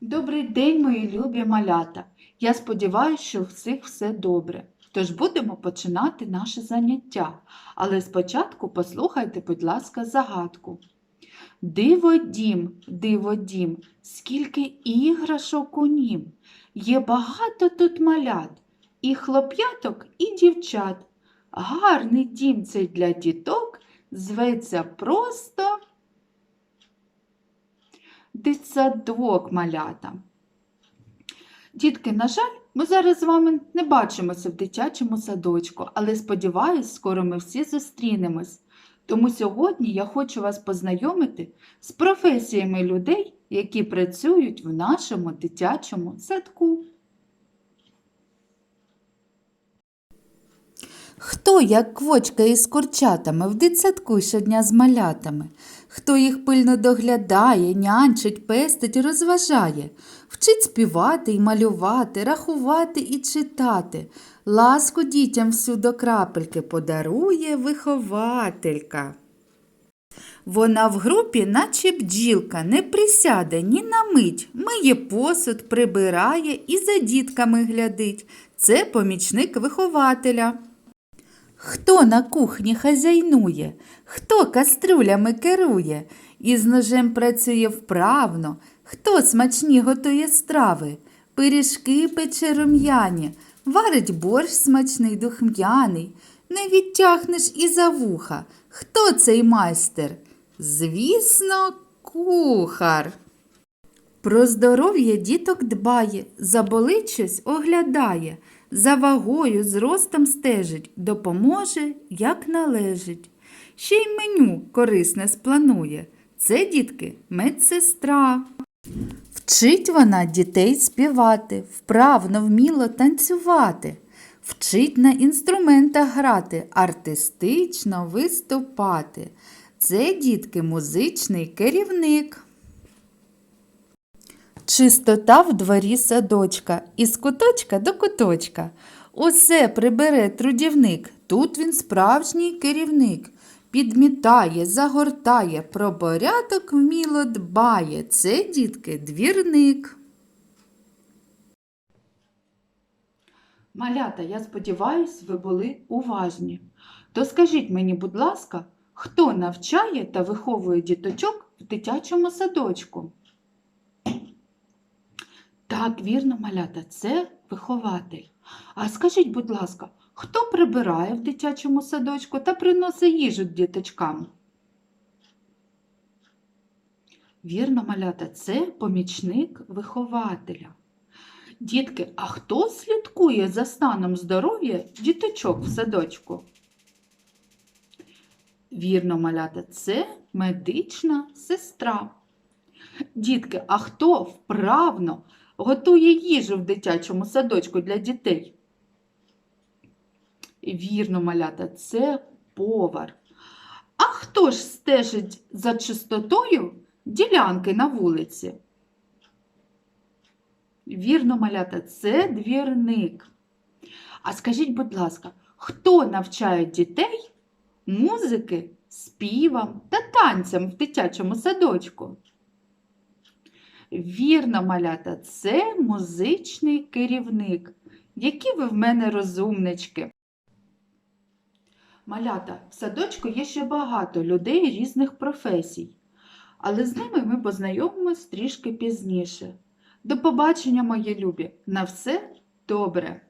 Добрий день, мої любі малята. Я сподіваюся, що у всіх все добре. Тож будемо починати наше заняття. Але спочатку послухайте, будь ласка, загадку. Диво дім, диво дім, скільки іграшок у нім. Є багато тут малят, і хлоп'яток, і дівчат. Гарний дім цей для діток зветься просто дитсадок малята. Дітки, на жаль, ми зараз з вами не бачимося в дитячому садочку, але сподіваюсь, скоро ми всі зустрінемось. Тому сьогодні я хочу вас познайомити з професіями людей, які працюють в нашому дитячому садку. Хто, як квочка із курчатами, в дитсадку щодня з малятами? Хто їх пильно доглядає, нянчить, пестить, розважає, вчить співати і малювати, рахувати і читати, ласку дітям всю до крапельки подарує вихователька. Вона в групі, наче бджілка, не присяде ні на мить, миє посуд, прибирає і за дітками глядить. Це помічник вихователя. Хто на кухні хазяйнує, хто каструлями керує, і з ножем працює вправно, хто смачні готує страви, пиріжки пече рум'яні, варить борщ смачний духм'яний, не відтягнеш і за вуха. Хто цей майстер? Звісно, кухар. Про здоров'я діток дбає, заболить щось оглядає, за вагою, зростом стежить, допоможе, як належить. Ще й меню корисне спланує. Це, дітки, медсестра. Вчить вона дітей співати, вправно вміло танцювати, вчить на інструментах грати, артистично виступати. Це, дітки, музичний керівник. Чистота в дворі садочка, із куточка до куточка. Усе прибере трудівник, тут він справжній керівник. Підмітає, загортає, про порядок вміло дбає. Це, дітки, двірник. Малята, я сподіваюсь, ви були уважні. То скажіть мені, будь ласка, хто навчає та виховує діточок в дитячому садочку? Так, вірно, малята, це вихователь. А скажіть, будь ласка, хто прибирає в дитячому садочку та приносить їжу діточкам? Вірно, малята, це помічник вихователя. Дітки, а хто слідкує за станом здоров'я діточок в садочку? Вірно, малята, це медична сестра. Дітки, а хто вправно готує їжу в дитячому садочку для дітей? Вірно, малята, це повар. А хто ж стежить за чистотою ділянки на вулиці? Вірно, малята, це двірник. А скажіть, будь ласка, хто навчає дітей музики, співам та танцям в дитячому садочку? Вірно, малята, це музичний керівник. Які ви в мене розумнички. Малята, в садочку є ще багато людей різних професій, але з ними ми познайомимось трішки пізніше. До побачення, мої любі! На все добре!